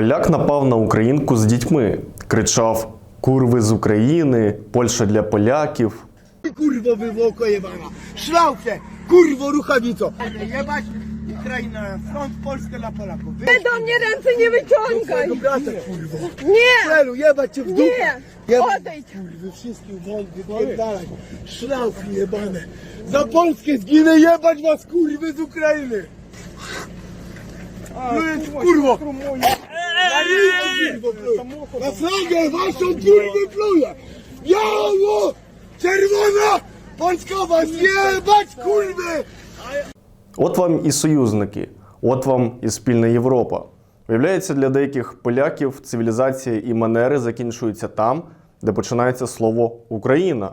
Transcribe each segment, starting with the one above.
Поляк напав на українку з дітьми, кричав: Курви з України, Польща для поляків. Kurwo wywłoko jebana! Szlauce! Kurwo ruchawico! Jebać Ukraina na front, Polskę dla Polaków! Wy Ty do mnie ręce nie wyciągaj! swojego brata kurwo! Nie! Celu, jebać cię w dupę! Nie! Jebać Odejdź! kurwy, wszystkich won, wypierdalać! Szlauki jebane! Za Polskę zginę jebać was kurwy z Ukrainy! Plujeć w kurwo! Ryj, kurwo, pluję! Na flagę waszą kurwy pluję! Biało! Czerwona! Polskowa! От вам і союзники, от вам і спільна Європа. Виявляється, для деяких поляків цивілізація і манери закінчуються там, де починається слово Україна.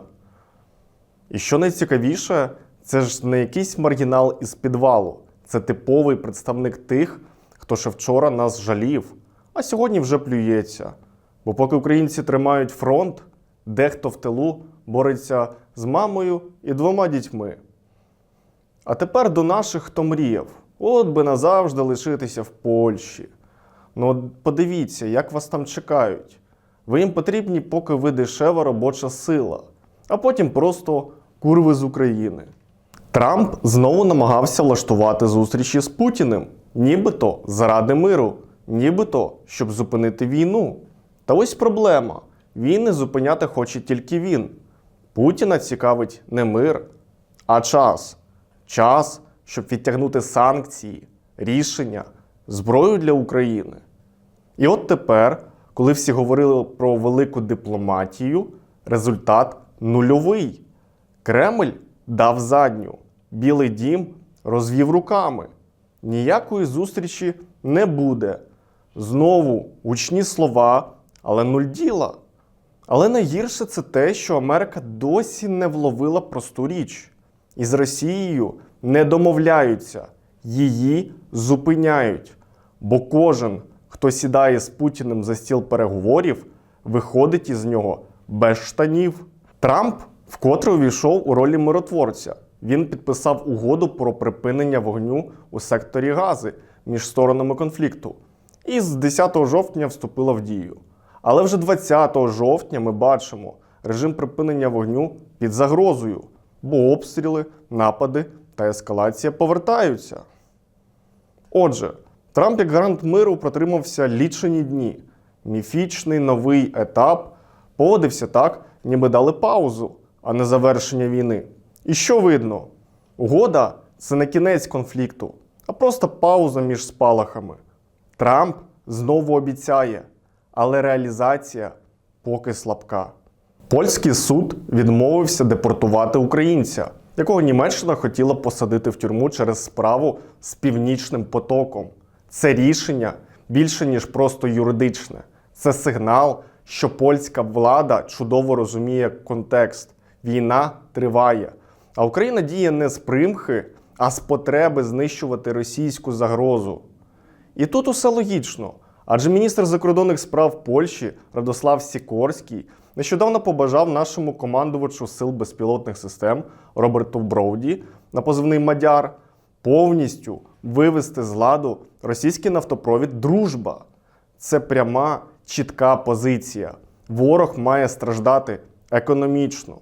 І що найцікавіше, це ж не якийсь маргінал із підвалу, це типовий представник тих, хто ще вчора нас жалів, а сьогодні вже плюється. Бо поки українці тримають фронт, дехто в тилу бореться з мамою і двома дітьми. А тепер до наших, хто мріяв. От би назавжди лишитися в Польщі. Ну, подивіться, як вас там чекають. Ви їм потрібні, поки ви дешева робоча сила, а потім просто курви з України. Трамп знову намагався влаштувати зустрічі з Путіним, нібито заради миру, нібито щоб зупинити війну. Та ось проблема: війни зупиняти хоче тільки він. Путіна цікавить не мир, а час. Час, щоб відтягнути санкції, рішення, зброю для України. І от тепер, коли всі говорили про велику дипломатію, результат нульовий. Кремль дав задню, Білий дім розвів руками. Ніякої зустрічі не буде. Знову гучні слова, але нуль діла. Але найгірше це те, що Америка досі не вловила просту річ. І з Росією не домовляються, її зупиняють. Бо кожен, хто сідає з Путіним за стіл переговорів, виходить із нього без штанів. Трамп вкотре увійшов у ролі миротворця. Він підписав угоду про припинення вогню у секторі Гази між сторонами конфлікту. І з 10 жовтня вступила в дію. Але вже 20 жовтня ми бачимо режим припинення вогню під загрозою, бо обстріли, напади та ескалація повертаються. Отже, Трамп як гарант миру протримався лічені дні. Міфічний новий етап поводився так, ніби дали паузу, а не завершення війни. І що видно? Угода це не кінець конфлікту, а просто пауза між спалахами. Трамп знову обіцяє, але реалізація поки слабка. Польський суд відмовився депортувати українця, якого Німеччина хотіла посадити в тюрму через справу з північним потоком. Це рішення більше ніж просто юридичне. Це сигнал, що польська влада чудово розуміє контекст. Війна триває. А Україна діє не з примхи, а з потреби знищувати російську загрозу. І тут усе логічно. Адже міністр закордонних справ Польщі Радослав Сікорський нещодавно побажав нашому командувачу сил безпілотних систем Роберту Броуді на позивний Мадяр повністю вивести з ладу російський нафтопровід Дружба. Це пряма, чітка позиція. Ворог має страждати економічно.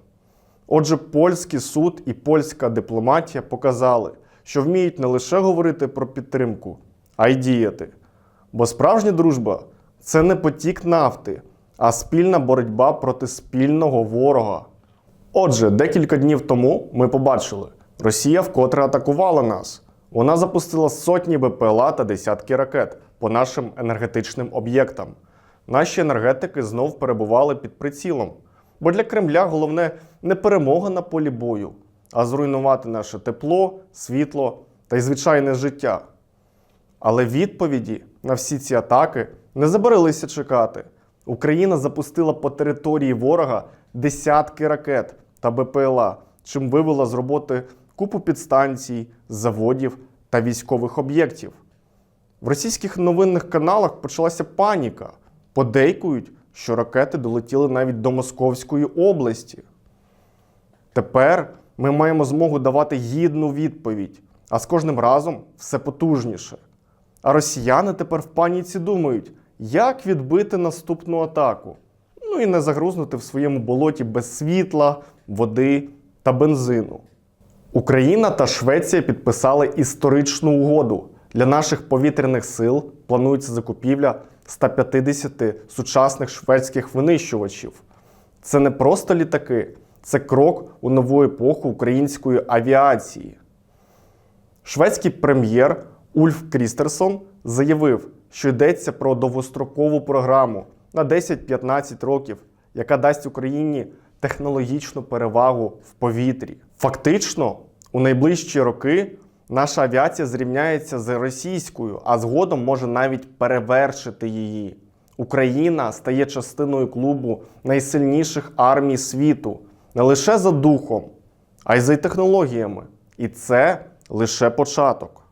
Отже, польський суд і польська дипломатія показали, що вміють не лише говорити про підтримку, а й діяти. Бо справжня дружба це не потік нафти, а спільна боротьба проти спільного ворога. Отже, декілька днів тому ми побачили, Росія вкотре атакувала нас. Вона запустила сотні БПЛА та десятки ракет по нашим енергетичним об'єктам. Наші енергетики знов перебували під прицілом. Бо для Кремля головне не перемога на полі бою, а зруйнувати наше тепло, світло та й звичайне життя. Але відповіді на всі ці атаки не забарилися чекати. Україна запустила по території ворога десятки ракет та БПЛА, чим вивела з роботи купу підстанцій, заводів та військових об'єктів. В російських новинних каналах почалася паніка. Подейкують, що ракети долетіли навіть до Московської області. Тепер ми маємо змогу давати гідну відповідь, а з кожним разом все потужніше. А росіяни тепер в паніці думають, як відбити наступну атаку. Ну і не загрузнути в своєму болоті без світла, води та бензину. Україна та Швеція підписали історичну угоду. Для наших повітряних сил планується закупівля 150 сучасних шведських винищувачів. Це не просто літаки, це крок у нову епоху української авіації. Шведський прем'єр Ульф Крістерсон заявив, що йдеться про довгострокову програму на 10-15 років, яка дасть Україні технологічну перевагу в повітрі. Фактично, у найближчі роки наша авіація зрівняється з російською, а згодом може навіть перевершити її. Україна стає частиною клубу найсильніших армій світу не лише за духом, а й за технологіями. І це лише початок.